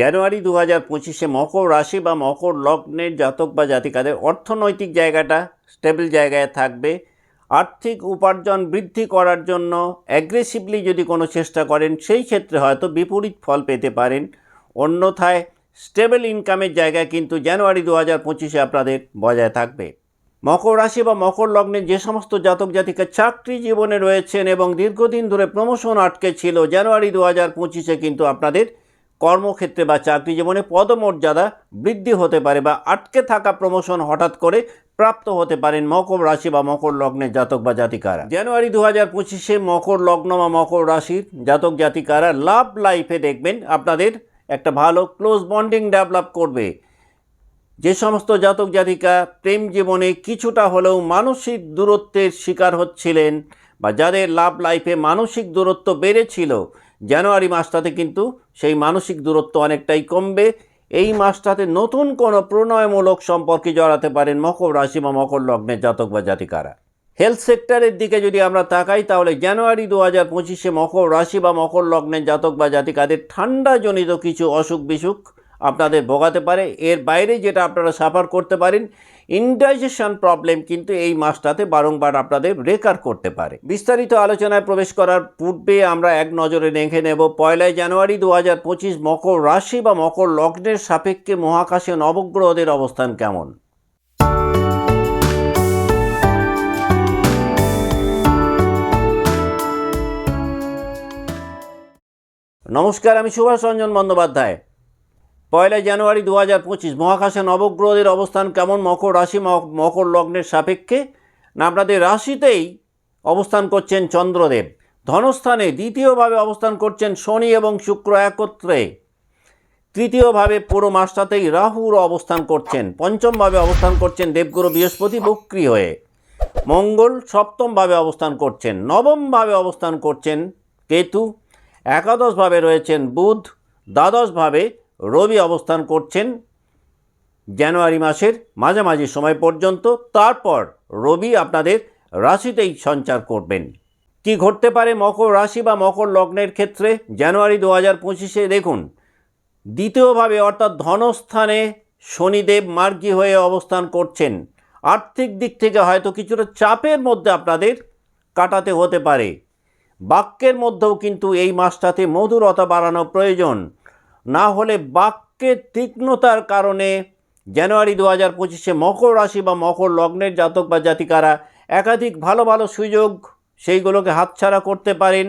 জানুয়ারি দু হাজার পঁচিশে মকর রাশি বা মকর লগ্নের জাতক বা জাতিকাদের অর্থনৈতিক জায়গাটা স্টেবল জায়গায় থাকবে। আর্থিক উপার্জন বৃদ্ধি করার জন্য অ্যাগ্রেসিভলি যদি কোনো চেষ্টা করেন, সেই ক্ষেত্রে হয়তো বিপরীত ফল পেতে পারেন। অন্যথায় স্টেবল ইনকামের জায়গায় কিন্তু জানুয়ারি দু হাজার পঁচিশে আপনাদের বজায় থাকবে। মকর রাশি বা মকর লগ্নে যে সমস্ত জাতক জাতিকা চাকরি জীবনে রয়েছেন এবং দীর্ঘদিন ধরে প্রমোশন আটকে ছিল, জানুয়ারি দু হাজার পঁচিশে কিন্তু আপনাদের কর্মক্ষেত্রে বা চাকরি জীবনে পদমর্যাদা বৃদ্ধি হতে পারে বা আটকে থাকা প্রমোশন হঠাৎ করে প্রাপ্ত হতে পারেন মকর রাশি বা মকর লগ্নের জাতক বা জাতিকারা। জানুয়ারি দু হাজার পঁচিশে মকর লগ্ন বা মকর রাশির জাতক জাতিকারা লাভ লাইফে দেখবেন আপনাদের একটা ভালো ক্লোজ বন্ডিং ডেভেলপ করবে। যে সমস্ত জাতক জাতিকা প্রেম জীবনে কিছুটা হলেও মানসিক দূরত্বের শিকার হচ্ছিলেন বা যাদের লাভ লাইফে মানসিক দূরত্ব বেড়েছিল জানুয়ারি মাসটাতে কিন্তু সেই মানসিক দূরত্ব অনেকটাই কমবে। এই মাসটাতে নতুন কোনো প্রণয়মূলক সম্পর্কে জড়াতে পারেন মকর রাশি বা মকর লগ্নের জাতক বা জাতিকারা। হেলথ সেক্টরের দিকে যদি আমরা তাকাই, তাহলে জানুয়ারি দু হাজার পঁচিশে মকর রাশি বা মকর লগ্নের জাতক বা জাতিকাদের ঠান্ডাজনিত কিছু অসুখ বিসুখ আপনাদের ভোগাতে পারে। এর বাইরে যেটা আপনারা সাফার করতে পারেন ইনডাইজেশন প্রবলেম কিন্তু এই মাসটাতে বারংবার আপনাদের রেকার করতে পারে। বিস্তারিত আলোচনায় প্রবেশ করার পূর্বে আমরা এক নজরে দেখে নেব, পয়লাই জানুয়ারি দু হাজার পঁচিশ মকর রাশি বা মকর লগ্নের সাপেক্ষে মহাকাশে নবগ্রহদের অবস্থান কেমন? নমস্কার, আমি সুভাষ রঞ্জন বন্দ্যোপাধ্যায়। পয়লা জানুয়ারি দু হাজার পঁচিশ মহাকাশে নবগ্রহদের অবস্থান কেমন? মকর রাশি মকর লগ্নের সাপেক্ষে? না, আপনাদের রাশিতেই অবস্থান করছেন চন্দ্রদেব। ধনস্থানে দ্বিতীয়ভাবে অবস্থান করছেন শনি এবং শুক্র একত্রে। তৃতীয়ভাবে পুরো মাসটাতেই রাহুর অবস্থান করছেন। পঞ্চমভাবে অবস্থান করছেন দেবগুরু বৃহস্পতি বক্রি হয়ে। মঙ্গল সপ্তমভাবে অবস্থান করছেন। নবমভাবে অবস্থান করছেন কেতু। একাদশভাবে রয়েছেন বুধ। দ্বাদশভাবে রবি অবস্থান করছেন জানুয়ারি মাসের মাঝামাঝি সময় পর্যন্ত। তারপর রবি আপনাদের রাশিতেই সঞ্চার করবেন। কি ঘটতে পারে মকর রাশি বা মকর লগ্নের ক্ষেত্রে? জানুয়ারি দু হাজার পঁচিশে দেখুন, দ্বিতীয়ভাবে অর্থাৎ ধনস্থানে শনিদেব মার্গী হয়ে অবস্থান করছেন। আর্থিক দিক থেকে হয়তো কিছুটা চাপের মধ্যে আপনাদের কাটাতে হতে পারে। বাক্যের মধ্যেও কিন্তু এই মাসটাতে মধুরতা বাড়ানো প্রয়োজন। না হলে বাক্যের তীক্ষ্ণতার কারণে জানুয়ারি দু হাজার পঁচিশে মকর রাশি বা মকর লগ্নের জাতক বা জাতিকারা একাধিক ভালো ভালো সুযোগ সেইগুলোকে হাতছাড়া করতে পারেন।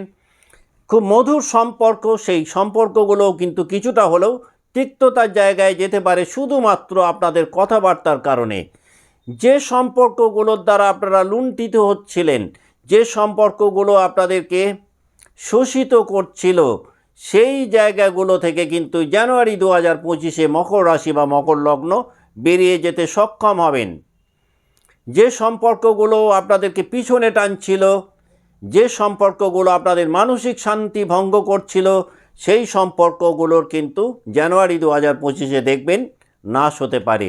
খুব মধুর সম্পর্ক, সেই সম্পর্কগুলোও কিন্তু কিছুটা হলেও তিক্ততার জায়গায় যেতে পারে শুধুমাত্র আপনাদের কথাবার্তার কারণে। যে সম্পর্কগুলোর দ্বারা আপনারা লুণ্ঠিত হচ্ছিলেন, যে সম্পর্কগুলো আপনাদেরকে শোষিত করছিল সেই জায়গাগুলো থেকে কিন্তু জানুয়ারি দু হাজার পঁচিশে মকর রাশি বা মকর লগ্ন বেরিয়ে যেতে সক্ষম হবেন। যে সম্পর্কগুলো আপনাদেরকে পিছনে টানছিল, যে সম্পর্কগুলো আপনাদের মানসিক শান্তি ভঙ্গ করছিল, সেই সম্পর্কগুলোর কিন্তু জানুয়ারি দু হাজার পঁচিশে দেখবেন নাশ হতে পারে।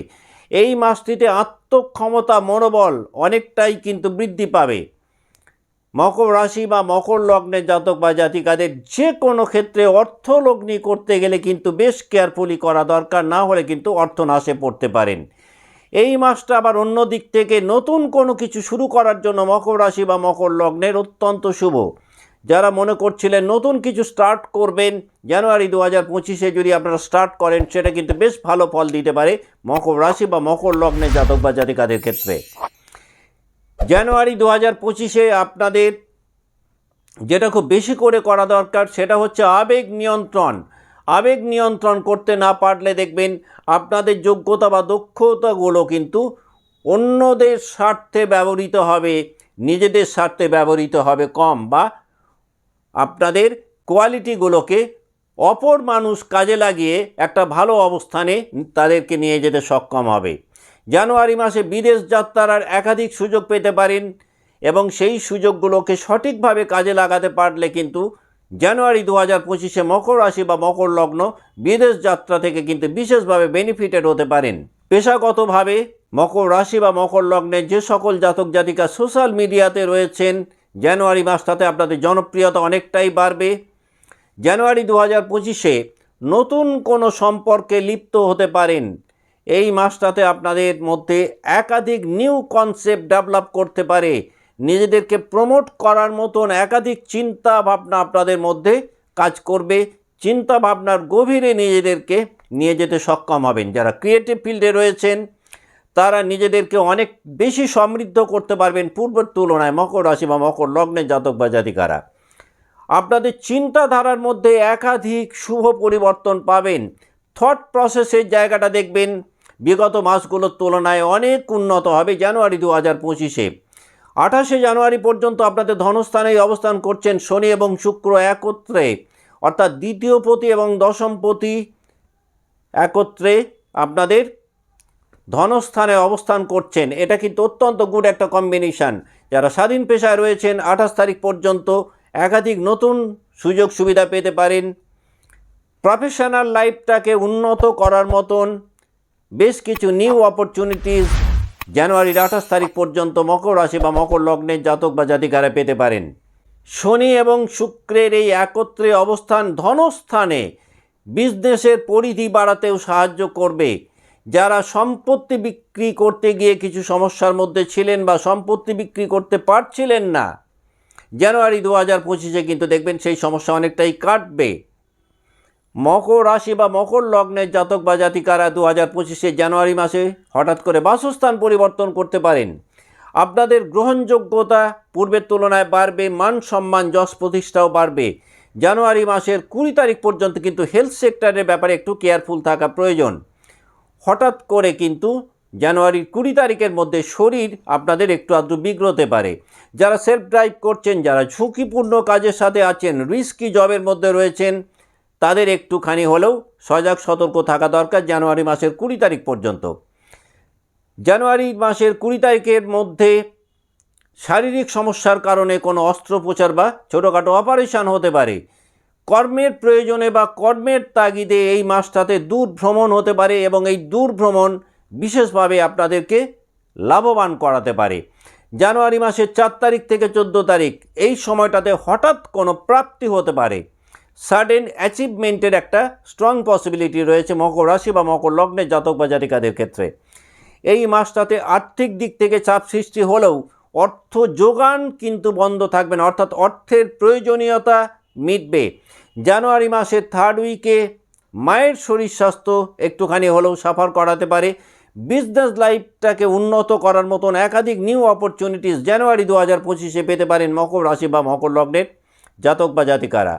এই মাসটিতে আত্মক্ষমতা মনোবল অনেকটাই কিন্তু বৃদ্ধি পাবে। মকর রাশি বা মকর লগ্নের জাতক বা জাতিকাদের যে কোনো ক্ষেত্রে অর্থ লগ্নি করতে গেলে কিন্তু বেশ কেয়ারফুলি করা দরকার, না হলে কিন্তু অর্থ নাশে পড়তে পারেন। এই মাসটা আবার অন্য দিক থেকে নতুন কোনো কিছু শুরু করার জন্য মকর রাশি বা মকর লগ্নের অত্যন্ত শুভ। যারা মনে করছিলেন নতুন কিছু স্টার্ট করবেন, জানুয়ারি দু হাজার পঁচিশে যদি আপনারা স্টার্ট করেন, সেটা কিন্তু বেশ ভালো ফল দিতে পারে মকর রাশি বা মকর লগ্নের জাতক বা জাতিকাদের ক্ষেত্রে। জানুয়ারি দু হাজার পঁচিশে আপনাদের যেটা খুব বেশি করে করা দরকার সেটা হচ্ছে আবেগ নিয়ন্ত্রণ। আবেগ নিয়ন্ত্রণ করতে না পারলে দেখবেন আপনাদের যোগ্যতা বা দক্ষতাগুলো কিন্তু অন্যদের স্বার্থে ব্যবহৃত হবে, নিজেদের স্বার্থে ব্যবহৃত হবে কম বা আপনাদের কোয়ালিটিগুলোকে অপর মানুষ কাজে লাগিয়ে একটা ভালো অবস্থানে তাদেরকে নিয়ে যেতে সক্ষম হবে। জানুয়ারি মাসে বিদেশ যাত্রার একাধিক সুযোগ পেতে পারেন এবং সেই সুযোগগুলোকে সঠিকভাবে কাজে লাগাতে পারলে কিন্তু জানুয়ারি দু হাজার পঁচিশে মকর রাশি বা মকর লগ্ন বিদেশ যাত্রা থেকে কিন্তু বিশেষভাবে বেনিফিটেড হতে পারেন। পেশাগতভাবে মকর রাশি বা মকর লগ্নের যে সকল জাতক জাতিকা সোশ্যাল মিডিয়াতে রয়েছেন, জানুয়ারি মাসটাতে আপনাদের জনপ্রিয়তা অনেকটাই বাড়বে। জানুয়ারি দু হাজার পঁচিশে নতুন কোনো সম্পর্কে লিপ্ত হতে পারেন। এই মাসটাতে আপনাদের মধ্যে একাধিক নিউ কনসেপ্ট ডেভেলপ করতে পারে। নিজেদেরকে প্রমোট করার মতন একাধিক চিন্তা ভাবনা আপনাদের মধ্যে কাজ করবে। চিন্তা ভাবনার গভীরে নিজেদেরকে নিয়ে যেতে সক্ষম হবেন। যারা ক্রিয়েটিভ ফিল্ডে রয়েছেন, তারা নিজেদেরকে অনেক বেশি সমৃদ্ধ করতে পারবেন পূর্বের তুলনায় মকর রাশি বা মকর লগ্নের জাতক বা জাতিকারা। আপনাদের চিন্তাধারার মধ্যে একাধিক শুভ পরিবর্তন পাবেন। থট প্রসেসের জায়গাটা দেখবেন। বিগত মাসগুলোর তুলনায় অনেক উন্নত হবে জানুয়ারি দু হাজার পঁচিশে। আঠাশে জানুয়ারি পর্যন্ত আপনাদের ধনস্থানেই অবস্থান করছেন শনি এবং শুক্র একত্রে। অর্থাৎ দ্বিতীয় পতি এবং দশম পতি একত্রে আপনাদের ধনস্থানে অবস্থান করছেন। এটা কিন্তু অত্যন্ত গুড একটা কম্বিনেশান যারা স্বাধীন পেশায় রয়েছেন, আঠাশ তারিখ পর্যন্ত একাধিক নতুন সুযোগ সুবিধা পেতে পারেন। প্রফেশনাল লাইফটাকে উন্নত করার মতন বেশ কিছু নিউ অপরচুনিটিস জানুয়ারির আঠাশ তারিখ পর্যন্ত মকর রাশি বা মকর লগ্নের জাতক বা জাতিকারা পেতে পারেন। শনি এবং শুক্রের এই একত্রে অবস্থান ধনস্থানে বিজনেসের পরিধি বাড়াতেও সাহায্য করবে। যারা সম্পত্তি বিক্রি করতে গিয়ে কিছু সমস্যার মধ্যে ছিলেন বা সম্পত্তি বিক্রি করতে পারছিলেন না, জানুয়ারি দু হাজার পঁচিশে কিন্তু দেখবেন সেই সমস্যা অনেকটাই কাটবে। মকর রাশি বা মকর লগ্নের জাতক বা জাতিকারা দু হাজার পঁচিশে জানুয়ারি মাসে হঠাৎ করে বাসস্থান পরিবর্তন করতে পারেন। আপনাদের গ্রহণযোগ্যতা পূর্বের তুলনায় বাড়বে, মান সম্মান, যশ প্রতিষ্ঠাও বাড়বে। জানুয়ারি মাসের কুড়ি তারিখ পর্যন্ত কিন্তু হেলথ সেক্টরের ব্যাপারে একটু কেয়ারফুল থাকা প্রয়োজন। হঠাৎ করে কিন্তু জানুয়ারির কুড়ি তারিখের মধ্যে শরীর আপনাদের একটু আধটু বিগ্রতে পারে। যারা সেলফ ড্রাইভ করছেন, যারা ঝুঁকিপূর্ণ কাজের সাথে আছেন রিস্কি জবের মধ্যে রয়েছেন তাদের একটুখানি হলেও সজাগ সতর্ক থাকা দরকার জানুয়ারি মাসের কুড়ি তারিখ পর্যন্ত। জানুয়ারি মাসের কুড়ি তারিখের মধ্যে শারীরিক সমস্যার কারণে কোনো অস্ত্রোপচার বা ছোটোখাটো অপারেশন হতে পারে। কর্মের প্রয়োজনে বা কর্মের তাগিদে এই মাসটাতে দূর ভ্রমণ হতে পারে এবং এই দূর ভ্রমণ বিশেষভাবে আপনাদেরকে লাভবান করাতে পারে। জানুয়ারি মাসের চার তারিখ থেকে চোদ্দ তারিখ, এই সময়টাতে হঠাৎ কোনো প্রাপ্তি হতে পারে। সাডেন অ্যাচিভমেন্টের একটা স্ট্রং পসিবিলিটি রয়েছে মকর রাশি বা মকর লগ্নের জাতক বা জাতিকাদের ক্ষেত্রে। এই মাসটাতে আর্থিক দিক থেকে চাপ সৃষ্টি হলেও অর্থ যোগান কিন্তু বন্ধ থাকবে না, অর্থাৎ অর্থের প্রয়োজনীয়তা মিটবে। জানুয়ারি মাসের থার্ড উইকে মায়ের শরীর স্বাস্থ্য একটুখানি হলেও সাফার করাতে পারে। বিজনেস লাইফটাকে উন্নত করার মতন একাধিক নিউ অপরচুনিটিস জানুয়ারি দু হাজার পঁচিশে পেতে পারেন মকর রাশি বা মকর লগ্নের জাতক বা জাতিকারা।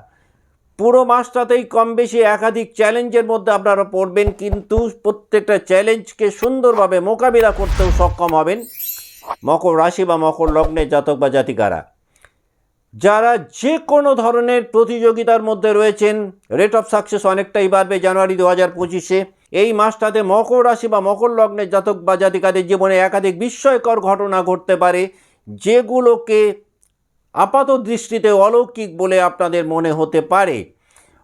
পুরো মাসটাতেই কম বেশি একাধিক চ্যালেঞ্জের মধ্যে আপনারা পড়বেন, কিন্তু প্রত্যেকটা চ্যালেঞ্জকে সুন্দরভাবে মোকাবিলা করতেও সক্ষম হবেন মকর রাশি বা মকর লগ্নের জাতক বা জাতিকারা। যারা যে কোনো ধরনের প্রতিযোগিতার মধ্যে রয়েছেন রেট অফ সাকসেস অনেকটাই বাড়বে জানুয়ারি দু হাজার পঁচিশে। এই মাসটাতে মকর রাশি বা মকর লগ্নের জাতক বা জাতিকাদের জীবনে একাধিক বিস্ময়কর ঘটনা ঘটতে পারে, যেগুলোকে আপাত দৃষ্টিতে অলৌকিক বলে আপনাদের মনে হতে পারে।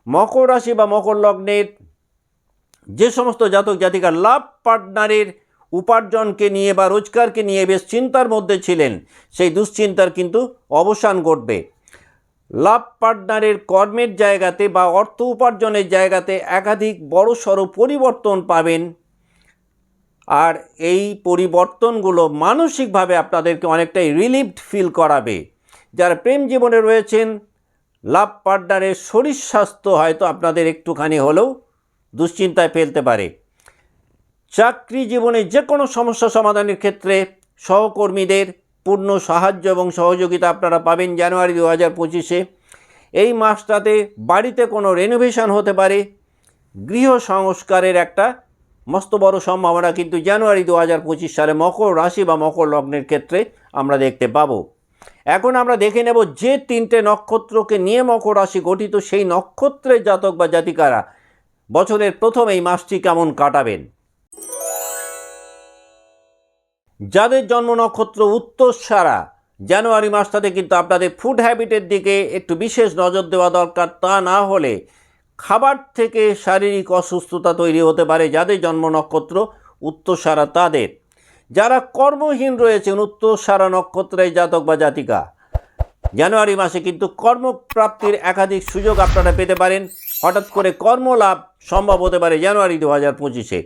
মকর রাশি বা মকর লগ্নের যে সমস্ত জাতক জাতিকা লাভ পার্টনারের উপার্জনকে নিয়ে বা রোজগারকে নিয়ে বেশ চিন্তার মধ্যে ছিলেন, সেই দুশ্চিন্তার কিন্তু অবসান ঘটবে। লাভ পার্টনারের কর্মের জায়গাতে বা অর্থ উপার্জনের জায়গাতে একাধিক বড় সড়ো পরিবর্তন পাবেন। আর এই পরিবর্তনগুলো মানসিকভাবে আপনাদেরকে অনেকটাই রিলিফড ফিল করাবে। যারা প্রেম জীবনে রয়েছেন, লাভ পার্টনারের শরীর স্বাস্থ্য হয়তো আপনাদের একটুখানি হলেও দুশ্চিন্তায় ফেলতে পারে। চাকরি জীবনে যে কোনো সমস্যা সমাধানের ক্ষেত্রে সহকর্মীদের পূর্ণ সাহায্য এবং সহযোগিতা আপনারা পাবেন জানুয়ারি দু হাজার পঁচিশে। এই মাসটাতে বাড়িতে কোনো রেনোভেশন হতে পারে। গৃহ সংস্কারের একটা মস্ত বড় সম্ভাবনা কিন্তু জানুয়ারি দু হাজার পঁচিশ সালে মকর রাশি বা মকর লগ্নের ক্ষেত্রে আমরা দেখতে পাবো। এখন আমরা দেখে নেব যে তিনটে নক্ষত্রকে নিয়ে মকর রাশি গঠিত সেই নক্ষত্রের জাতক বা জাতিকারা বছরের প্রথম এই মাসটি কেমন কাটাবেন? যাদের জন্ম নক্ষত্র উত্তরসারা জানুয়ারি মাসটাতে কিন্তু আপনাদের ফুড হ্যাবিটের দিকে একটু বিশেষ নজর দেওয়া দরকার। তা না হলে খাবার থেকে শারীরিক অসুস্থতা তৈরি হতে পারে যাদের জন্ম নক্ষত্র উত্তরসারা তাদের। যারা কর্মহীন রয়েছেন, উত্তর সারা নক্ষত্রের জাতক বা জাতিকা। জানুয়ারি মাসে কিন্তু কর্মপ্রাপ্তির একাধিক সুযোগ আপনারা পেতে পারেন। হঠাৎ করে কর্মলাভ সম্ভব হতে পারে জানুয়ারি দু হাজার পঁচিশে।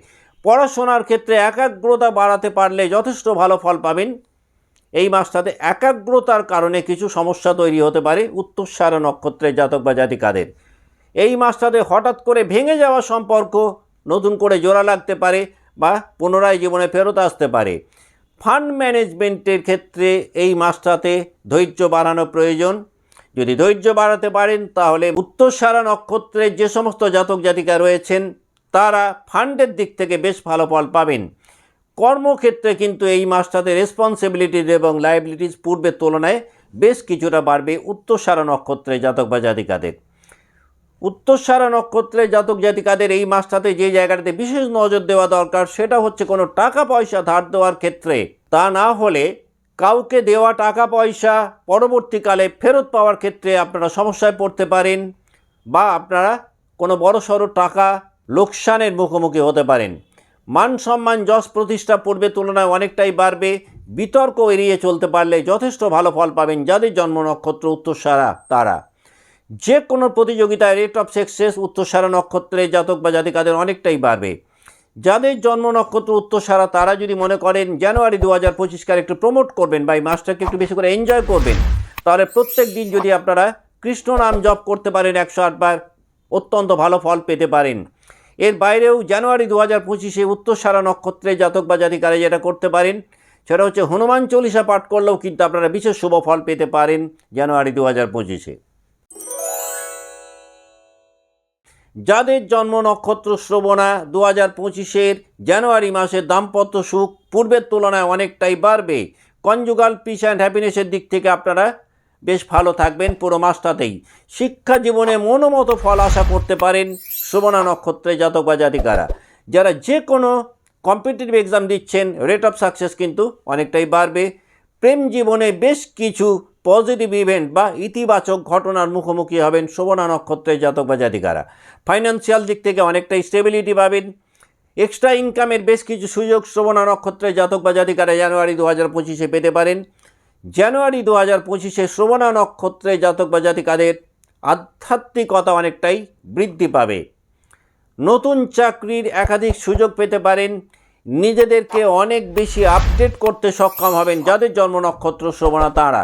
পড়াশোনার ক্ষেত্রে একাগ্রতা বাড়াতে পারলে যথেষ্ট ভালো ফল পাবেন। এই মাসটাতে একাগ্রতার কারণে কিছু সমস্যা তৈরি হতে পারে উত্তরসারা নক্ষত্রের জাতক বা জাতিকাদের। এই মাসটাতে হঠাৎ করে ভেঙে যাওয়া সম্পর্ক নতুন করে জোড়া লাগতে পারে। বা পুনরায় জীবনে ফেরত আসতে পারে। ফান্ড ম্যানেজমেন্টের ক্ষেত্রে এই মাসটাতে ধৈর্য বাড়ানো প্রয়োজন। যদি ধৈর্য বাড়াতে পারেন, তাহলে উত্তরসারা নক্ষত্রের যে সমস্ত জাতক জাতিকা রয়েছেন, তারা ফান্ডের দিক থেকে বেশ ভালো ফল পাবেন। কর্মক্ষেত্রে কিন্তু এই মাসটাতে রেসপন্সিবিলিটিজ এবং লাইবিলিটিস পূর্বের তুলনায় বেশ কিছুটা বাড়বে উত্তরসারা নক্ষত্রের জাতক বা জাতিকাদের। উত্তরসারা নক্ষত্রের জাতক জাতিকাদের এই মাসটাতে যে জায়গাটাতে বিশেষ নজর দেওয়া দরকার, সেটা হচ্ছে কোনো টাকা পয়সা ধার দেওয়ার ক্ষেত্রে। তা না হলে কাউকে দেওয়া টাকা পয়সা পরবর্তীকালে ফেরত পাওয়ার ক্ষেত্রে আপনারা সমস্যায় পড়তে পারেন বা আপনারা কোনো বড় সড়ো টাকা লোকসানের মুখোমুখি হতে পারেন। মান সম্মান যশ প্রতিষ্ঠা পূর্বে তুলনায় অনেকটাই বাড়বে। বিতর্ক এড়িয়ে চলতে পারলে যথেষ্ট ভালো ফল পাবেন যাদের জন্ম নক্ষত্র উত্তরসারা তারা। যে কোনো প্রতিযোগিতায় রেট অফ সাকসেস উত্তরসারা নক্ষত্রে জাতক বা জাতিকাদের অনেকটাই বাড়বে। যাদের জন্ম নক্ষত্র উত্তরসারা তারা যদি মনে করেন জানুয়ারি দু হাজার পঁচিশকে একটু প্রমোট করবেন বা এই মাসটাকে একটু বেশি করে এনজয় করবেন, তাহলে প্রত্যেক দিন যদি আপনারা কৃষ্ণ নাম জপ করতে পারেন একশো আটবার অত্যন্ত ভালো ফল পেতে পারেন। এর বাইরেও জানুয়ারি দু হাজার পঁচিশে উত্তরসারা নক্ষত্রে জাতক বা জাতিকারা যেটা করতে পারেন, সেটা হচ্ছে হনুমান চল্লিশা পাঠ করলেও কিন্তু আপনারা বিশেষ শুভ ফল পেতে পারেন জানুয়ারি দু হাজার পঁচিশে। যাদের জন্ম নক্ষত্র শ্রবণা দু হাজার পঁচিশের জানুয়ারি মাসে দাম্পত্য সুখ পূর্বের তুলনায় অনেকটাই বাড়বে। কনজুগাল পিস অ্যান্ড হ্যাপিনেসের দিক থেকে আপনারা বেশ ভালো থাকবেন পুরো মাসটাতেই। শিক্ষা জীবনে মনোমতো ফল আশা করতে পারেন শ্রবণা নক্ষত্রে জাতক বা জাতিকারা। যারা যে কোনো কম্পিটিটিভ এক্সাম দিচ্ছেন রেট অফ সাকসেস কিন্তু অনেকটাই বাড়বে। প্রেম জীবনে বেশ কিছু পজিটিভ ইভেন্ট বা ইতিবাচক ঘটনার মুখোমুখি হবেন শোভনা নক্ষত্রের জাতক বা জাতিকারা। ফাইন্যান্সিয়াল দিক থেকে অনেকটাই স্টেবিলিটি পাবেন। এক্সট্রা ইনকামের বেশ কিছু সুযোগ শ্রবণা নক্ষত্রের জাতক বা জাতিকারা জানুয়ারি দু হাজার পঁচিশে পেতে পারেন। জানুয়ারি দু হাজার পঁচিশে শ্রবণা নক্ষত্রে জাতক বা জাতিকাদের আধ্যাত্মিকতা অনেকটাই বৃদ্ধি পাবে। নতুন চাকরির একাধিক সুযোগ পেতে পারেন। নিজেদেরকে অনেক বেশি আপডেট করতে সক্ষম হবেন। যাদের জন্ম নক্ষত্র শোভনা তারা।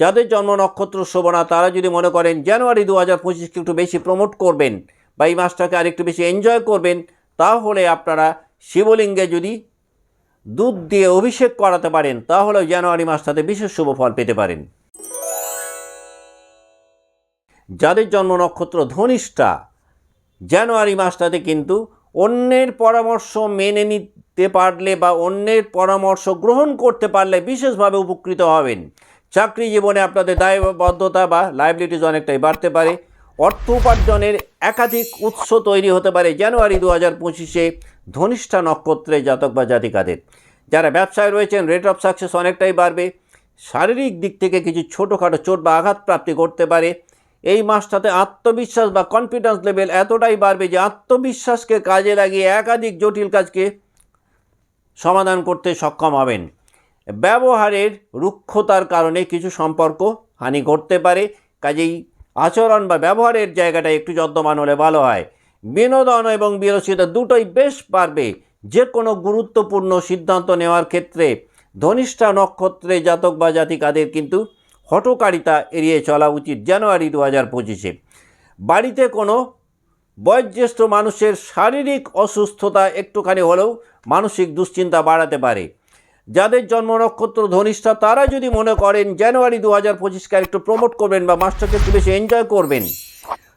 যাদের জন্ম নক্ষত্র শোভনা তারা যদি মনে করেন জানুয়ারি দু হাজার পঁচিশকে একটু বেশি প্রমোট করবেন বা এই মাসটাকে আরেকটু বেশি এনজয় করবেন, তাহলে আপনারা শিবলিঙ্গে যদি দুধ দিয়ে অভিষেক করাতে পারেন, তাহলে জানুয়ারি মাসটাতে বিশেষ শুভ ফল পেতে পারেন। যাদের জন্ম নক্ষত্র ধনিষ্ঠা, জানুয়ারি মাসটাতে কিন্তু অন্যের পরামর্শ মেনে নিতে পারলে বা অন্যের পরামর্শ গ্রহণ করতে পারলে বিশেষভাবে উপকৃত হবেন। চাকরি জীবনে আপনাদের দায়বদ্ধতা বা লাইবিলিটিস অনেকটাই বাড়তে পারে। অর্থ উপার্জনের একাধিক উৎস তৈরি হতে পারে জানুয়ারি দু হাজার পঁচিশে ধনিষ্ঠা নক্ষত্রে জাতক বা জাতিকাদের। যারা ব্যবসায় রয়েছেন রেট অফ সাকসেস অনেকটাই বাড়বে। শারীরিক দিক থেকে কিছু ছোটোখাটো চোট বা আঘাত প্রাপ্তি করতে পারে। এই মাসটাতে আত্মবিশ্বাস বা কনফিডেন্স লেভেল এতটাই বাড়বে যে আত্মবিশ্বাসকে কাজে লাগিয়ে একাধিক জটিল কাজকে সমাধান করতে সক্ষম হবেন। ব্যবহারের রুক্ষতার কারণে কিছু সম্পর্ক হানি ঘটতে পারে, কাজেই আচরণ বা ব্যবহারের জায়গাটা একটু যত্নবান হলে ভালো হয়। বিনোদন এবং বিরসিতা দুটোই বেশ পারবে যে কোনো গুরুত্বপূর্ণ সিদ্ধান্ত নেওয়ার ক্ষেত্রে ধনিষ্ঠা নক্ষত্রে জাতক বা জাতিকাদের কিন্তু হটকারিতা এড়িয়ে চলা উচিত জানুয়ারি দু হাজার পঁচিশে। বাড়িতে কোনো বয়োজ্যেষ্ঠ মানুষের শারীরিক অসুস্থতা একটুখানি হলেও মানসিক দুশ্চিন্তা বাড়াতে পারে। যাদের জন্ম নক্ষত্র ধনিষ্ঠা, তারা যদি মনে করেন জানুয়ারি দু হাজার পঁচিশকে একটু প্রমোট করবেন বা মাস্টারকে একটু বেশি এনজয় করবেন,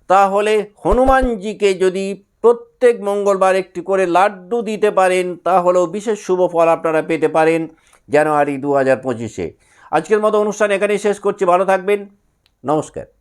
তাহলে হনুমানজিকে যদি প্রত্যেক মঙ্গলবার একটি করে লাড্ডু দিতে পারেন, তাহলেও বিশেষ শুভ ফল আপনারা পেতে পারেন জানুয়ারি দু হাজার পঁচিশে। আজকের মতো অনুষ্ঠান এখানেই শেষ করছি। ভালো থাকবেন। নমস্কার।